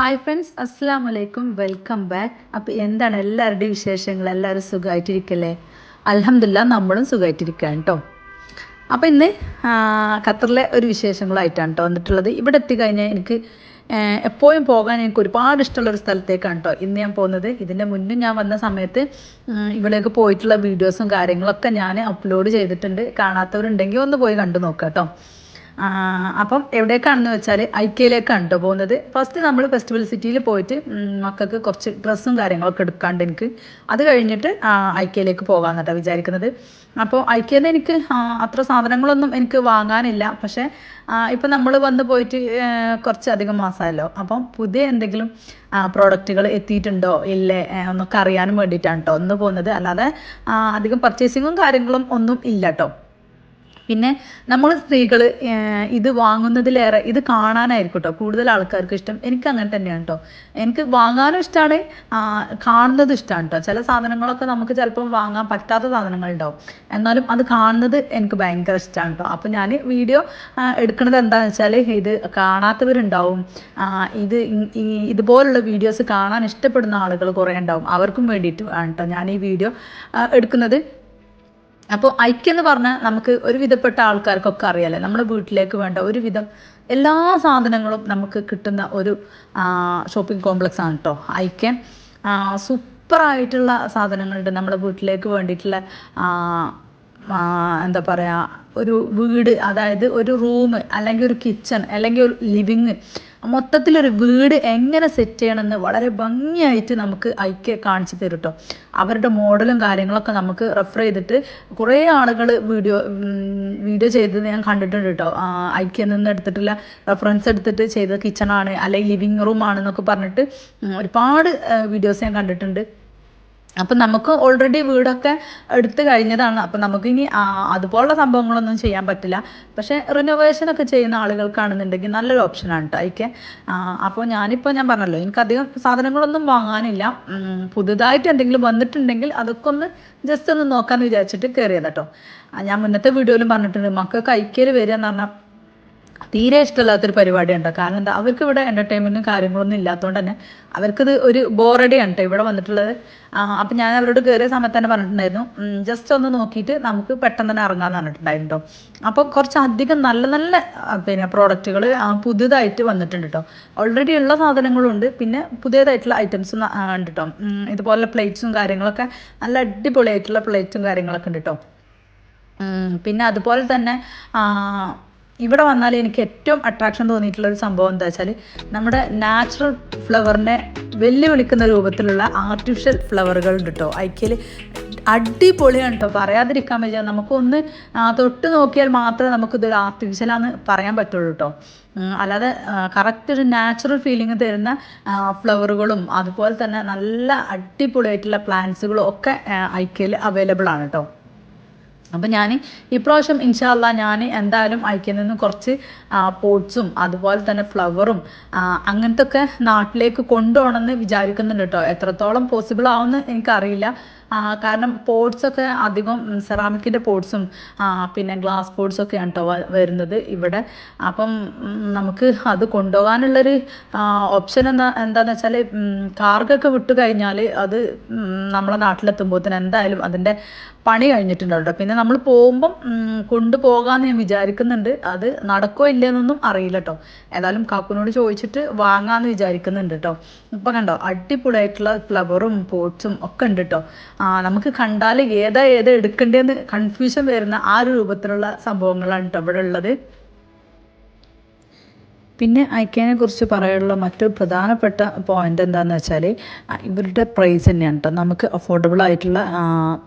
Hi friends അസ്സാം വലൈക്കും welcome back അപ്പോൾ എന്താണ് എല്ലാവരുടെയും വിശേഷങ്ങൾ? എല്ലാവരും സുഖമായിട്ടിരിക്കല്ലേ? അലഹമില്ല നമ്മളും സുഖമായിട്ടിരിക്കുകയാണ് കേട്ടോ. അപ്പോൾ ഇന്ന് ഖത്തറിലെ ഒരു വിശേഷങ്ങളായിട്ടാണ് കേട്ടോ വന്നിട്ടുള്ളത്. ഇവിടെ എത്തിക്കഴിഞ്ഞാൽ എനിക്ക് എപ്പോഴും പോകാൻ എനിക്ക് ഒരുപാട് ഇഷ്ടമുള്ള ഒരു സ്ഥലത്തേക്കാണ് കേട്ടോ ഇന്ന് ഞാൻ പോകുന്നത്. ഇതിന്റെ മുന്നും ഞാൻ വന്ന സമയത്ത് ഇവിടേക്ക് പോയിട്ടുള്ള വീഡിയോസും കാര്യങ്ങളൊക്കെ ഞാൻ അപ്ലോഡ് ചെയ്തിട്ടുണ്ട്. കാണാത്തവരുണ്ടെങ്കിൽ ഒന്ന് പോയി കണ്ടു നോക്കാം കേട്ടോ. അപ്പം എവിടേക്കാണെന്ന് വെച്ചാൽ ഐക്യയിലേക്കാണ് കേട്ടോ പോകുന്നത്. ഫസ്റ്റ് നമ്മൾ ഫെസ്റ്റിവൽ സിറ്റിയിൽ പോയിട്ട് മക്കൾക്ക് കുറച്ച് ഡ്രസ്സും കാര്യങ്ങളൊക്കെ എടുക്കാണ്ട് എനിക്ക് അത് കഴിഞ്ഞിട്ട് ഐക്യയിലേക്ക് പോകാമെന്ന് കേട്ടോ വിചാരിക്കുന്നത്. അപ്പോൾ ഐക്കയിൽ നിന്ന് എനിക്ക് അത്ര സാധനങ്ങളൊന്നും എനിക്ക് വാങ്ങാനില്ല. പക്ഷേ ഇപ്പം നമ്മൾ വന്ന് പോയിട്ട് കുറച്ച് കുറച്ചധികം മാസമല്ലോ അപ്പം പുതിയ എന്തെങ്കിലും പ്രോഡക്റ്റുകൾ എത്തിയിട്ടുണ്ടോ? ഇല്ലേ? ഒന്നൊക്കെ അറിയാനും വേണ്ടിയിട്ടാണ് കേട്ടോ ഒന്ന് പോകുന്നത്. അല്ലാതെ അധികം പർച്ചേസിങ്ങും കാര്യങ്ങളും ഒന്നും ഇല്ല കേട്ടോ പിന്നെ നമ്മൾ സ്ത്രീകൾ ഇത് വാങ്ങുന്നതിലേറെ ഇത് കാണാനായിരിക്കും കേട്ടോ കൂടുതൽ ആൾക്കാർക്ക് ഇഷ്ടം. എനിക്ക് അങ്ങനെ തന്നെയാണ് കേട്ടോ എനിക്ക് വാങ്ങാനും ഇഷ്ടമാണ് കാണുന്നത് ഇഷ്ടമാണ് കേട്ടോ ചില സാധനങ്ങളൊക്കെ നമുക്ക് ചിലപ്പം വാങ്ങാൻ പറ്റാത്ത സാധനങ്ങളുണ്ടാവും എന്നാലും അത് കാണുന്നത് എനിക്ക് ഭയങ്കര ഇഷ്ടമാണ് കേട്ടോ അപ്പം ഞാൻ വീഡിയോ എടുക്കുന്നത് എന്താണെന്ന് വെച്ചാൽ ഇത് കാണാത്തവരുണ്ടാവും. ഇത് ഇതുപോലുള്ള വീഡിയോസ് കാണാൻ ഇഷ്ടപ്പെടുന്ന ആളുകൾ കുറേ ഉണ്ടാവും. അവർക്കും വേണ്ടിയിട്ട് ആണ് കേട്ടോ ഞാൻ ഈ വീഡിയോ എടുക്കുന്നത്. അപ്പോൾ എന്ന് പറഞ്ഞാൽ നമുക്ക് ഒരുവിധപ്പെട്ട ആൾക്കാർക്കൊക്കെ അറിയാലേ. നമ്മുടെ വീട്ടിലേക്ക് വേണ്ട ഒരുവിധം എല്ലാ സാധനങ്ങളും നമുക്ക് കിട്ടുന്ന ഒരു ഷോപ്പിംഗ് കോംപ്ലക്സ് ആണ് കേട്ടോ ഐക്യം. സൂപ്പറായിട്ടുള്ള സാധനങ്ങളുണ്ട് നമ്മുടെ വീട്ടിലേക്ക് വേണ്ടിയിട്ടുള്ള എന്താ പറയുക ഒരു വീട് അതായത് ഒരു റൂം അല്ലെങ്കിൽ ഒരു കിച്ചൺ അല്ലെങ്കിൽ ഒരു ലിവിങ് മൊത്തത്തിലൊരു വീട് എങ്ങനെ സെറ്റ് ചെയ്യണമെന്ന് വളരെ ഭംഗിയായിട്ട് നമുക്ക് ഐക്യ കാണിച്ചു തരും കേട്ടോ അവരുടെ മോഡലും കാര്യങ്ങളൊക്കെ നമുക്ക് റെഫർ ചെയ്തിട്ട് കുറേ ആളുകൾ വീഡിയോ വീഡിയോ ചെയ്തത് ഞാൻ കണ്ടിട്ടുണ്ട് കേട്ടോ ഐക്യ നിന്ന് എടുത്തിട്ടുള്ള റെഫറൻസ് എടുത്തിട്ട് ചെയ്ത കിച്ചണാണ് അല്ലെങ്കിൽ ലിവിങ് റൂം ആണെന്നൊക്കെ പറഞ്ഞിട്ട് ഒരുപാട് വീഡിയോസ് ഞാൻ കണ്ടിട്ടുണ്ട്. അപ്പം നമുക്ക് ഓൾറെഡി വീടൊക്കെ എടുത്തു കഴിഞ്ഞതാണ്. അപ്പം നമുക്കിനി അതുപോലുള്ള സംഭവങ്ങളൊന്നും ചെയ്യാൻ പറ്റില്ല. പക്ഷേ റിനോവേഷനൊക്കെ ചെയ്യുന്ന ആളുകൾക്കാണെന്നുണ്ടെങ്കിൽ നല്ലൊരു ഓപ്ഷനാണ് കേട്ടോ അയക്കെ അപ്പോൾ ഞാനിപ്പോൾ ഞാൻ പറഞ്ഞല്ലോ എനിക്കധികം സാധനങ്ങളൊന്നും വാങ്ങാനില്ല. പുതുതായിട്ട് എന്തെങ്കിലും വന്നിട്ടുണ്ടെങ്കിൽ അതൊക്കെ ഒന്ന് ജസ്റ്റ് ഒന്ന് നോക്കാമെന്ന് വിചാരിച്ചിട്ട് കയറിയത് കേട്ടോ ഞാൻ മുന്നത്തെ വീഡിയോയിലും പറഞ്ഞിട്ടുണ്ട് മക്കൾക്ക് ഐക്യയിൽ വരിക എന്ന് പറഞ്ഞാൽ തീരെ ഇഷ്ടമില്ലാത്തൊരു പരിപാടിയുണ്ട് കാരണം എന്താ അവർക്ക് ഇവിടെ എന്റർടൈൻമെന്റും കാര്യങ്ങളൊന്നും ഇല്ലാത്തതുകൊണ്ട് തന്നെ അവർക്കത് ഒരു ബോറടിയാണ് ഇവിടെ വന്നിട്ടുള്ളത്. അപ്പം ഞാൻ അവരോട് കയറിയ സമയത്ത് തന്നെ പറഞ്ഞിട്ടുണ്ടായിരുന്നു ജസ്റ്റ് ഒന്ന് നോക്കിയിട്ട് നമുക്ക് പെട്ടെന്ന് തന്നെ ഇറങ്ങാമെന്ന് പറഞ്ഞിട്ടുണ്ടായിരുന്നു അപ്പോൾ കുറച്ച് അധികം നല്ല നല്ല പിന്നെ പ്രോഡക്റ്റുകൾ പുതിയതായിട്ട് വന്നിട്ടുണ്ട് കേട്ടോ ഓൾറെഡി ഉള്ള സാധനങ്ങളുണ്ട് പിന്നെ പുതിയതായിട്ടുള്ള ഐറ്റംസും ഉണ്ട് കേട്ടോ ഇതുപോലെ പ്ലേറ്റ്സും കാര്യങ്ങളൊക്കെ നല്ല അടിപൊളിയായിട്ടുള്ള പ്ലേറ്റ്സും കാര്യങ്ങളൊക്കെ ഉണ്ട് കേട്ടോ പിന്നെ അതുപോലെ തന്നെ ഇവിടെ വന്നാൽ എനിക്ക് ഏറ്റവും അട്രാക്ഷൻ തോന്നിയിട്ടുള്ള ഒരു സംഭവം എന്താ വെച്ചാൽ നമ്മുടെ നാച്ചുറൽ ഫ്ലവറിനെ വെല്ലുവിളിക്കുന്ന രൂപത്തിലുള്ള ആർട്ടിഫിഷ്യൽ ഫ്ലവറുകൾ ഉണ്ട് കേട്ടോ ഐക്യയിൽ അടിപൊളിയാണ് കേട്ടോ പറയാതിരിക്കാൻ പറ്റില്ല നമുക്കൊന്ന് തൊട്ട് നോക്കിയാൽ മാത്രമേ നമുക്കിതൊരു ആർട്ടിഫിഷ്യലാന്ന് പറയാൻ പറ്റുള്ളൂ കേട്ടോ അല്ലാതെ കറക്റ്റ് ഒരു നാച്ചുറൽ ഫീലിംഗ് തരുന്ന ഫ്ലവറുകളും അതുപോലെ തന്നെ നല്ല അടിപൊളിയായിട്ടുള്ള പ്ലാന്റ്സുകളും ഒക്കെ ഐക്യയിൽ അവൈലബിൾ ആണ് കേട്ടോ അപ്പം ഞാൻ ഇപ്രാവശ്യം ഇൻഷാല്ല ഞാൻ എന്തായാലും അയക്കിൽ നിന്ന് കുറച്ച് പോട്ട്സും അതുപോലെ തന്നെ ഫ്ലവറും അങ്ങനത്തെ ഒക്കെ നാട്ടിലേക്ക് കൊണ്ടുപോകണമെന്ന് വിചാരിക്കുന്നുണ്ട് കേട്ടോ. എത്രത്തോളം പോസിബിൾ ആവുമെന്ന് എനിക്കറിയില്ല. കാരണം പോട്ട്സൊക്കെ അധികം സെറാമിക്കിന്റെ പോട്ട്സും പിന്നെ ഗ്ലാസ് പോട്ട്സൊക്കെയാണ് കേട്ടോ വരുന്നത് ഇവിടെ. അപ്പം നമുക്ക് അത് കൊണ്ടുപോകാനുള്ളൊരു ഓപ്ഷൻ എന്താ എന്താണെന്ന് വെച്ചാൽ കാർഗൊക്കെ വിട്ടു കഴിഞ്ഞാൽ അത് നമ്മളെ തന്നെ എന്തായാലും അതിന്റെ പണി കഴിഞ്ഞിട്ടുണ്ടാവും കേട്ടോ. പിന്നെ നമ്മൾ പോകുമ്പം കൊണ്ടുപോകാമെന്ന് ഞാൻ വിചാരിക്കുന്നുണ്ട്. അത് നടക്കോ ഇല്ലയെന്നൊന്നും അറിയില്ല കേട്ടോ ഏതായാലും കാക്കുനോട് ചോദിച്ചിട്ട് വാങ്ങാമെന്ന് വിചാരിക്കുന്നുണ്ട് കേട്ടോ ഇപ്പം കണ്ടോ അടിപൊളിയായിട്ടുള്ള ഫ്ലവറും പോട്ട്സും ഒക്കെ ഉണ്ട് കേട്ടോ ആ, നമുക്ക് കണ്ടാൽ ഏതാ ഏതാ എടുക്കേണ്ടതെന്ന് കൺഫ്യൂഷൻ വരുന്ന ആ ഒരു രൂപത്തിലുള്ള സംഭവങ്ങളാണ് കേട്ടോ ഇവിടെ ഉള്ളത്. പിന്നെ ഐക്യനെ കുറിച്ച് പറയാനുള്ള മറ്റൊരു പ്രധാനപ്പെട്ട പോയിന്റ് എന്താണെന്ന് വെച്ചാൽ ഇവരുടെ പ്രൈസ് തന്നെയാണ് കേട്ടോ നമുക്ക് അഫോർഡബിൾ ആയിട്ടുള്ള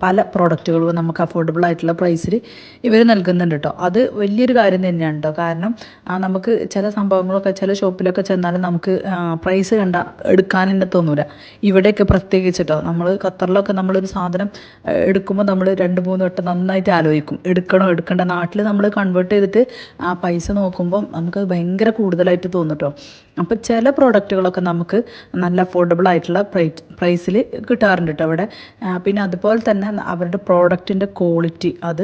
പല പ്രോഡക്റ്റുകളും നമുക്ക് അഫോർഡബിൾ ആയിട്ടുള്ള പ്രൈസിൽ ഇവർ നൽകുന്നുണ്ട് കേട്ടോ അത് വലിയൊരു കാര്യം തന്നെയാണ് കേട്ടോ കാരണം നമുക്ക് ചില സംഭവങ്ങളൊക്കെ ചില ഷോപ്പിലൊക്കെ ചെന്നാൽ നമുക്ക് പ്രൈസ് കണ്ട എടുക്കാൻ തന്നെ തോന്നൂല. ഇവിടെയൊക്കെ പ്രത്യേകിച്ച് കേട്ടോ നമ്മൾ ഖത്തറിലൊക്കെ നമ്മളൊരു സാധനം എടുക്കുമ്പോൾ നമ്മൾ രണ്ട് മൂന്ന് വട്ടം നന്നായിട്ട് ആലോചിക്കും. എടുക്കണോ എടുക്കണ്ട. നാട്ടിൽ നമ്മൾ കൺവേർട്ട് ചെയ്തിട്ട് ആ പൈസ നോക്കുമ്പോൾ നമുക്ക് ഭയങ്കര കൂടുതലായിട്ട് തോന്നും അപ്പോൾ ചില പ്രോഡക്റ്റുകളൊക്കെ നമുക്ക് നല്ല അഫോർഡബിൾ ആയിട്ടുള്ള പ്രൈ പ്രൈസിൽ കിട്ടാറുണ്ട് കേട്ടോ അവിടെ പിന്നെ അതുപോലെ തന്നെ അവരുടെ പ്രോഡക്റ്റിന്റെ ക്വാളിറ്റി അത്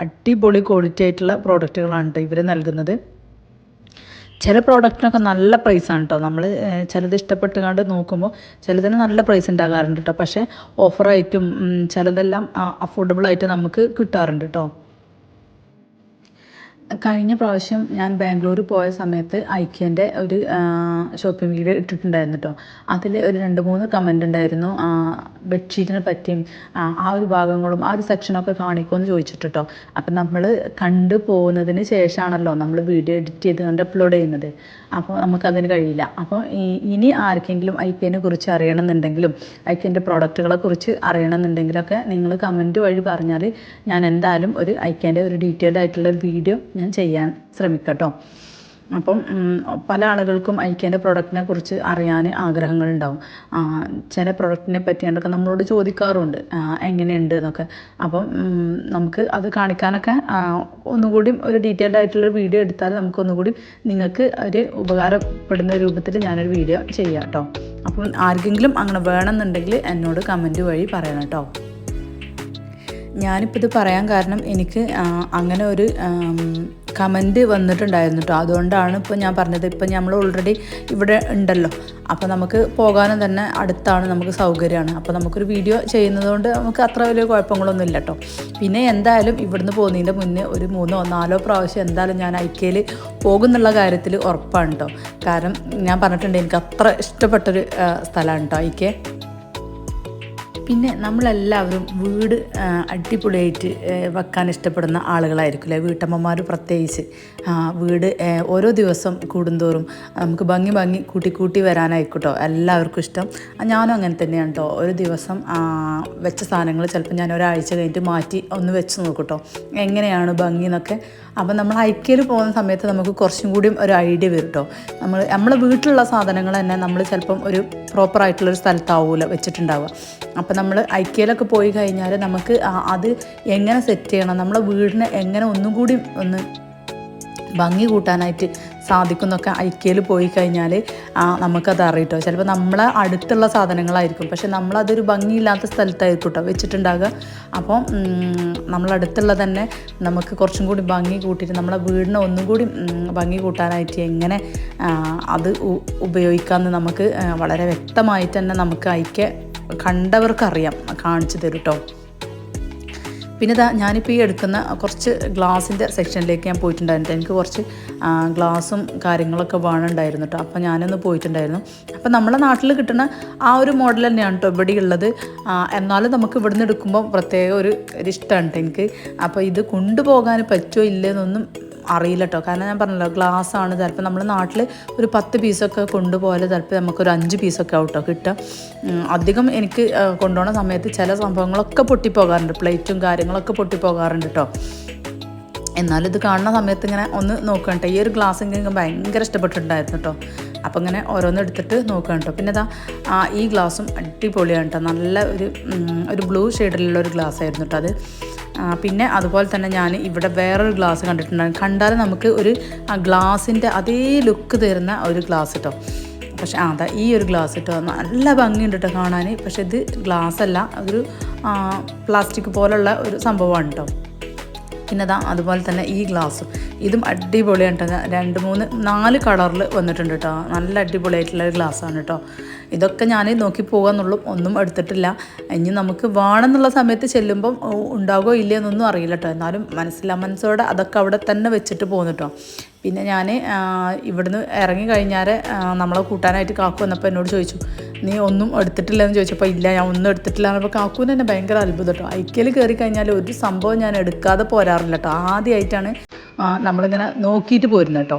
അടിപൊളി ക്വാളിറ്റി ആയിട്ടുള്ള പ്രോഡക്റ്റുകളാണ് കേട്ടോ ഇവർ നൽകുന്നത്. ചില പ്രോഡക്റ്റിനൊക്കെ നല്ല പ്രൈസാണ് കേട്ടോ നമ്മൾ ചിലത് ഇഷ്ടപ്പെട്ട് കണ്ട് നോക്കുമ്പോൾ ചിലതിന് നല്ല പ്രൈസ് ഉണ്ടാകാറുണ്ട് കേട്ടോ പക്ഷേ ഓഫറായിട്ടും ചിലതെല്ലാം അഫോർഡബിൾ ആയിട്ട് നമുക്ക് കിട്ടാറുണ്ട് കേട്ടോ കഴിഞ്ഞ പ്രാവശ്യം ഞാൻ ബാംഗ്ലൂർ പോയ സമയത്ത് ഐക്യന്റെ ഒരു ഷോപ്പിംഗ് വീഡിയോ ഇട്ടിട്ടുണ്ടായിരുന്നു കേട്ടോ അതിൽ ഒരു രണ്ട് മൂന്ന് കമന്റ് ഉണ്ടായിരുന്നു ബെഡ്ഷീറ്റിനെ പറ്റിയും ആ, ഒരു ഭാഗങ്ങളും ആ ഒരു സെക്ഷനൊക്കെ കാണിക്കുമെന്ന് ചോദിച്ചിട്ട് കേട്ടോ അപ്പം നമ്മൾ കണ്ടു പോകുന്നതിന് ശേഷമാണല്ലോ നമ്മൾ വീഡിയോ എഡിറ്റ് ചെയ്ത് അപ്ലോഡ് ചെയ്യുന്നത്. അപ്പോൾ നമുക്കതിന് കഴിയില്ല. അപ്പോൾ ഇനി ആർക്കെങ്കിലും ഐക്യനെ കുറിച്ച് അറിയണമെന്നുണ്ടെങ്കിലും ഐക്യന്റെ പ്രോഡക്റ്റുകളെ കുറിച്ച് അറിയണമെന്നുണ്ടെങ്കിലൊക്കെ നിങ്ങൾ കമന്റ് വഴി പറഞ്ഞാൽ ഞാൻ എന്തായാലും ഒരു ഐക്യന്റെ ഒരു ഡീറ്റെയിൽഡ് ആയിട്ടുള്ള വീഡിയോ ഞാൻ ചെയ്യാൻ ശ്രമിക്കട്ടോ. കേട്ടോ അപ്പം പല ആളുകൾക്കും ഐക്യന്റെ പ്രൊഡക്റ്റിനെ കുറിച്ച് അറിയാൻ ആഗ്രഹങ്ങളുണ്ടാവും. ചില പ്രൊഡക്റ്റിനെ പറ്റിയാണ്ടൊക്കെ നമ്മളോട് ചോദിക്കാറുണ്ട്. എങ്ങനെയുണ്ട് എന്നൊക്കെ. അപ്പം നമുക്ക് അത് കാണിക്കാനൊക്കെ ഒന്നുകൂടി ഒരു ഡീറ്റെയിൽഡ് ആയിട്ടുള്ള വീഡിയോ എടുത്താൽ നമുക്ക് ഒന്നുകൂടി നിങ്ങൾക്ക് ഒരു ഉപകാരപ്പെടുന്ന രൂപത്തിൽ ഞാനൊരു വീഡിയോ ചെയ്യാം കേട്ടോ അപ്പം ആർക്കെങ്കിലും അങ്ങനെ വേണമെന്നുണ്ടെങ്കിൽ എന്നോട് കമന്റ് വഴി പറയണം കേട്ടോ ഞാനിപ്പോൾ ഇത് പറയാൻ കാരണം എനിക്ക് അങ്ങനെ ഒരു കമന്റ് വന്നിട്ടുണ്ടായിരുന്നു കേട്ടോ അതുകൊണ്ടാണ് ഇപ്പോൾ ഞാൻ പറഞ്ഞത്. ഇപ്പം നമ്മൾ ഓൾറെഡി ഇവിടെ ഉണ്ടല്ലോ. അപ്പോൾ നമുക്ക് പോകാനും തന്നെ അടുത്താണ് നമുക്ക് സൗകര്യമാണ്. അപ്പോൾ നമുക്കൊരു വീഡിയോ ചെയ്യുന്നതുകൊണ്ട് നമുക്ക് അത്ര വലിയ കുഴപ്പങ്ങളൊന്നും ഇല്ല കേട്ടോ പിന്നെ എന്തായാലും ഇവിടുന്ന് പോകുന്നതിന്റെ മുന്നേ ഒരു മൂന്നോ നാലോ പ്രാവശ്യം എന്തായാലും ഞാൻ ഐക്യയിൽ പോകുന്നുള്ള കാര്യത്തിൽ ഉറപ്പാണ് കേട്ടോ കാരണം ഞാൻ പറഞ്ഞിട്ടുണ്ട് എനിക്ക് അത്ര ഇഷ്ടപ്പെട്ടൊരു സ്ഥലമാണ് കേട്ടോ ഐക്യ പിന്നെ നമ്മളെല്ലാവരും വീട് അടിപൊളിയായിട്ട് വെക്കാൻ ഇഷ്ടപ്പെടുന്ന ആളുകളായിരിക്കും അല്ലേ? വീട്ടമ്മമാർ പ്രത്യേകിച്ച്. വീട് ഓരോ ദിവസം കൂടുന്തോറും നമുക്ക് ഭംഗി ഭംഗി കൂട്ടി കൂട്ടി വരാനായിക്കോട്ടോ. എല്ലാവർക്കും ഇഷ്ടം. ഞാനും അങ്ങനെ തന്നെയാണ് കേട്ടോ ഒരു ദിവസം വെച്ച സാധനങ്ങൾ ചിലപ്പോൾ ഞാൻ ഒരാഴ്ച കഴിഞ്ഞിട്ട് മാറ്റി ഒന്ന് വെച്ച് നോക്കൂട്ടോ. എങ്ങനെയാണ് ഭംഗി എന്നൊക്കെ. അപ്പം നമ്മൾ ഐക്യയിൽ പോകുന്ന സമയത്ത് നമുക്ക് കുറച്ചും കൂടിയും ഒരു ഐഡിയ വരും കേട്ടോ നമ്മൾ നമ്മളെ വീട്ടിലുള്ള സാധനങ്ങൾ തന്നെ നമ്മൾ ചിലപ്പം ഒരു പ്രോപ്പറായിട്ടുള്ളൊരു സ്ഥലത്താവൂല വെച്ചിട്ടുണ്ടാവുക. അപ്പം നമ്മൾ ഐക്യയിലൊക്കെ പോയി കഴിഞ്ഞാൽ നമുക്ക് അത് എങ്ങനെ സെറ്റ് ചെയ്യണം നമ്മളെ വീടിനെ എങ്ങനെ ഒന്നും കൂടി ഒന്ന് ഭംഗി കൂട്ടാനായിട്ട് സാധിക്കുന്നൊക്കെ ഐക്യയിൽ പോയി കഴിഞ്ഞാൽ നമുക്കത് അറിയിട്ടോ? ചിലപ്പോൾ നമ്മളെ അടുത്തുള്ള സാധനങ്ങളായിരിക്കും. പക്ഷെ നമ്മളതൊരു ഭംഗിയില്ലാത്ത സ്ഥലത്തായിരിക്കും കേട്ടോ വെച്ചിട്ടുണ്ടാകുക അപ്പം നമ്മളടുത്തുള്ള തന്നെ നമുക്ക് കുറച്ചും കൂടി ഭംഗി കൂട്ടിയിട്ട് നമ്മളെ വീടിനെ ഒന്നും കൂടി ഭംഗി കൂട്ടാനായിട്ട് എങ്ങനെ അത് ഉപയോഗിക്കാമെന്ന് നമുക്ക് വളരെ വ്യക്തമായിട്ട് തന്നെ നമുക്ക് ഐക്യ കണ്ടവർക്കറിയാം കാണിച്ചു തരും കേട്ടോ പിന്നെ ഇതാ ഞാനിപ്പോൾ ഈ എടുക്കുന്ന കുറച്ച് ഗ്ലാസിന്റെ സെക്ഷനിലേക്ക് ഞാൻ പോയിട്ടുണ്ടായിരുന്നു. എനിക്ക് കുറച്ച് ഗ്ലാസും കാര്യങ്ങളൊക്കെ വേണമുണ്ടായിരുന്നു കേട്ടോ അപ്പോൾ ഞാനൊന്ന് പോയിട്ടുണ്ടായിരുന്നു. അപ്പോൾ നമ്മളെ നാട്ടിൽ കിട്ടുന്ന ആ ഒരു മോഡൽ തന്നെയാണ് കേട്ടോ ഇവിടെ ഉള്ളത്. എന്നാലും നമുക്ക് ഇവിടുന്ന് എടുക്കുമ്പോൾ പ്രത്യേക ഒരു ഇഷ്ടമാണ് കേട്ടോ എനിക്ക്. അപ്പോൾ ഇത് കൊണ്ടുപോകാൻ പറ്റുമോ ഇല്ലെന്നൊന്നും അറിയില്ല കേട്ടോ കാരണം ഞാൻ പറഞ്ഞല്ലോ ഗ്ലാസ് ആണ്. ചിലപ്പോൾ നമ്മൾ നാട്ടിൽ ഒരു പത്ത് പീസൊക്കെ കൊണ്ടുപോയാൽ ചിലപ്പോൾ നമുക്കൊരു അഞ്ച് പീസൊക്കെ ആവും കേട്ടോ കിട്ടുക. അധികം എനിക്ക് കൊണ്ടുപോകുന്ന സമയത്ത് ചില സംഭവങ്ങളൊക്കെ പൊട്ടിപ്പോകാറുണ്ട്. പ്ലേറ്റും കാര്യങ്ങളൊക്കെ പൊട്ടിപ്പോകാറുണ്ട് കേട്ടോ എന്നാലും ഇത് കാണുന്ന സമയത്ത് ഇങ്ങനെ ഒന്ന് നോക്കണം ഈ ഒരു ഗ്ലാസ് എനിക്ക് ഭയങ്കര ഇഷ്ടപ്പെട്ടിട്ടുണ്ടായിരുന്നു കേട്ടോ അപ്പോൾ ഇങ്ങനെ ഓരോന്ന് എടുത്തിട്ട് നോക്കുകയാണ് കേട്ടോ പിന്നെ ഇതാ ഈ ഗ്ലാസും അടിപൊളിയാണ് കേട്ടോ നല്ല ഒരു ഒരു ബ്ലൂ ഷെയ്ഡിലുള്ള ഒരു ഗ്ലാസ് ആയിരുന്നു കേട്ടോ അത്. പിന്നെ അതുപോലെ തന്നെ ഞാൻ ഇവിടെ വേറൊരു ഗ്ലാസ് കണ്ടിട്ടുണ്ടായിരുന്നു. കണ്ടാൽ നമുക്ക് ഒരു ഗ്ലാസിന്റെ അതേ ലുക്ക് തരുന്ന ഒരു ഗ്ലാസ് കേട്ടോ പക്ഷേ അതാ ഈ ഒരു ഗ്ലാസ് കേട്ടോ നല്ല ഭംഗിയുണ്ട് കേട്ടോ കാണാൻ. പക്ഷേ ഇത് ഗ്ലാസ് അല്ല ഒരു പ്ലാസ്റ്റിക് പോലുള്ള ഒരു സംഭവമാണ് കേട്ടോ പിന്നെ അതാ അതുപോലെ തന്നെ ഈ ഗ്ലാസ്സും ഇതും അടിപൊളിയാണ് രണ്ട് മൂന്ന് നാല് കളറിൽ വന്നിട്ടുണ്ട് കേട്ടോ. നല്ല അടിപൊളിയായിട്ടുള്ള ഒരു ഗ്ലാസ്സാണ് കേട്ടോ. ഇതൊക്കെ ഞാൻ നോക്കി പോകാന്നുള്ളൂ. ഒന്നും എടുത്തിട്ടില്ല. ഇനി നമുക്ക് വേണമെന്നുള്ള സമയത്ത് ചെല്ലുമ്പം ഉണ്ടാകുമോ ഇല്ലയോ എന്നൊന്നും അറിയില്ല കേട്ടോ. എന്നാലും മനസ്സിലാ മനസ്സോടെ അതൊക്കെ അവിടെ തന്നെ വെച്ചിട്ട് പോകുന്നു കേട്ടോ. പിന്നെ ഞാൻ ഇവിടുന്ന് ഇറങ്ങി കഴിഞ്ഞാൽ നമ്മളെ കൂട്ടാനായിട്ട് കാക്കു വന്നപ്പോൾ എന്നോട് ചോദിച്ചു നീ ഒന്നും എടുത്തിട്ടില്ല എന്ന് ചോദിച്ചപ്പോൾ ഇല്ല ഞാൻ ഒന്നും എടുത്തിട്ടില്ല. എന്നപ്പോൾ കാക്കുവിന് തന്നെ ഭയങ്കര അത്ഭുതം കേട്ടോ. ഐക്യയിൽ കയറി കഴിഞ്ഞാൽ ഒരു സംഭവം ഞാൻ എടുക്കാതെ പോരാറില്ല കേട്ടോ. ആദ്യമായിട്ടാണ് നമ്മളിങ്ങനെ നോക്കിയിട്ട് പോരുന്നത് കേട്ടോ.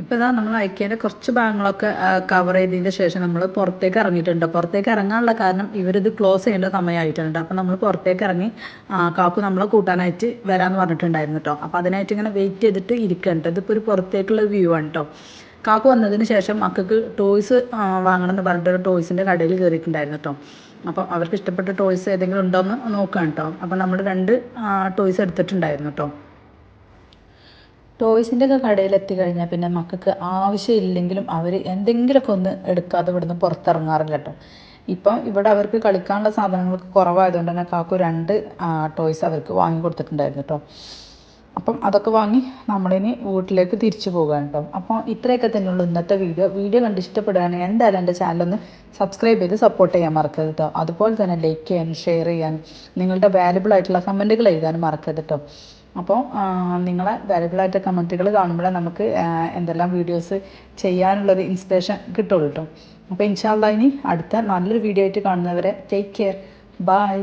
ഇപ്പോൾ ഇതാ നമ്മൾ ഐക്യേന്റെ കുറച്ച് ഭാഗങ്ങളൊക്കെ കവർ ചെയ്തതിന്റെ ശേഷം നമ്മൾ പുറത്തേക്ക് ഇറങ്ങിയിട്ടുണ്ട്. പുറത്തേക്ക് ഇറങ്ങാനുള്ള കാരണം ഇവരിത് ക്ലോസ് ചെയ്യേണ്ട സമയമായിട്ടുണ്ട്. അപ്പോൾ നമ്മൾ പുറത്തേക്ക് ഇറങ്ങി കാക്കു നമ്മളെ കൂട്ടാനായിട്ട് വരാമെന്ന് പറഞ്ഞിട്ടുണ്ടായിരുന്നു കേട്ടോ. അപ്പോൾ അതിനായിട്ട് ഇങ്ങനെ വെയിറ്റ് ചെയ്തിട്ട് ഇരിക്കുന്നുണ്ട് ഇതിപ്പോൾ ഒരു പുറത്തേക്കുള്ള വ്യൂ ആണ് കേട്ടോ. കാക്കു വന്നതിന് ശേഷം മക്കൾക്ക് ടോയ്സ് വാങ്ങണം എന്ന് പറഞ്ഞിട്ട് ടോയ്സിന്റെ കടയിൽ കയറിയിട്ടുണ്ടായിരുന്നു കേട്ടോ അപ്പോൾ അവർക്ക് ഇഷ്ടപ്പെട്ട ടോയ്സ് ഏതെങ്കിലും ഉണ്ടോ എന്ന് നോക്കാം കേട്ടോ അപ്പോൾ നമ്മൾ രണ്ട് ടോയ്സ് എടുത്തിട്ടുണ്ടായിരുന്നു കേട്ടോ ടോയ്സിന്റെ ഒക്കെ കടയിൽ എത്തിക്കഴിഞ്ഞാൽ പിന്നെ മക്കൾക്ക് ആവശ്യമില്ലെങ്കിലും അവർ എന്തെങ്കിലുമൊക്കെ ഒന്ന് എടുക്കാതെ ഇവിടുന്ന് പുറത്തിറങ്ങാറില്ല കേട്ടോ ഇപ്പം ഇവിടെ അവർക്ക് കളിക്കാനുള്ള സാധനങ്ങൾക്ക് കുറവായതുകൊണ്ട് തന്നെ കാക്കു രണ്ട് ടോയ്സ് അവർക്ക് വാങ്ങി കൊടുത്തിട്ടുണ്ടായിരുന്നു കേട്ടോ അപ്പം അതൊക്കെ വാങ്ങി നമ്മളിനി വീട്ടിലേക്ക് തിരിച്ചു പോകാൻ കേട്ടോ അപ്പോൾ ഇത്രയൊക്കെ തന്നെയുള്ളൂ ഇന്നത്തെ വീഡിയോ. വീഡിയോ കണ്ട് ഇഷ്ടപ്പെടുകയാണെങ്കിൽ എന്തായാലും എന്റെ ചാനലൊന്ന് സബ്സ്ക്രൈബ് ചെയ്ത് സപ്പോർട്ട് ചെയ്യാൻ മറക്കരുത് കേട്ടോ അതുപോലെ തന്നെ ലൈക്ക് ചെയ്യാൻ ഷെയർ ചെയ്യാൻ നിങ്ങളുടെ വാലുബിൾ ആയിട്ടുള്ള കമന്റുകൾ എഴുതാനും മറക്കരുത് കേട്ടോ അപ്പോൾ നിങ്ങളെ വാലുബിൾ ആയിട്ട് കമന്റുകൾ കാണുമ്പോഴേ നമുക്ക് എന്തെല്ലാം വീഡിയോസ് ചെയ്യാനുള്ളൊരു ഇൻസ്പിറേഷൻ കിട്ടുള്ളൂ കേട്ടോ അപ്പോൾ ഇൻഷാല്ല ഇനി അടുത്ത നല്ലൊരു വീഡിയോ ആയിട്ട് കാണുന്നവരെ ടേക്ക് കെയർ ബൈ